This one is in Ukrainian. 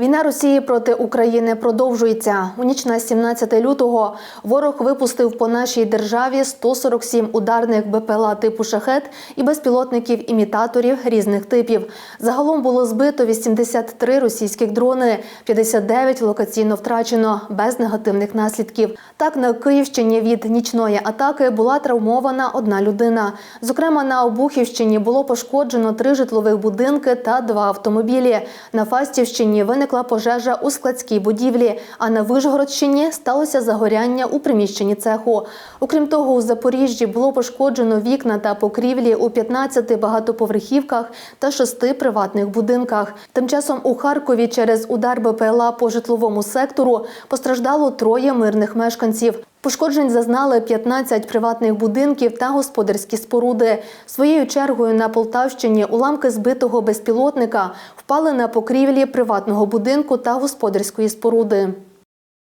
Війна Росії проти України продовжується. У ніч на 17 лютого ворог випустив по нашій державі 147 ударних БПЛА типу шахет і безпілотників-імітаторів різних типів. Загалом було збито 83 російських дрони, 59 локаційно втрачено без негативних наслідків. Так на Київщині від нічної атаки була травмована одна людина. Зокрема, на Обухівщині було пошкоджено три житлових будинки та два автомобілі. На Фастівщині виникла пожежа у складській будівлі, а на Вишгородщині сталося загоряння у приміщенні цеху. Окрім того, у Запоріжжі було пошкоджено вікна та покрівлі у 15 багатоповерхівках та 6 приватних будинках. Тим часом у Харкові через удар БПЛА по житловому сектору постраждало троє мирних мешканців. Пошкоджень зазнали 15 приватних будинків та господарські споруди. Своєю чергою на Полтавщині уламки збитого безпілотника впали на покрівлі приватного будинку та господарської споруди.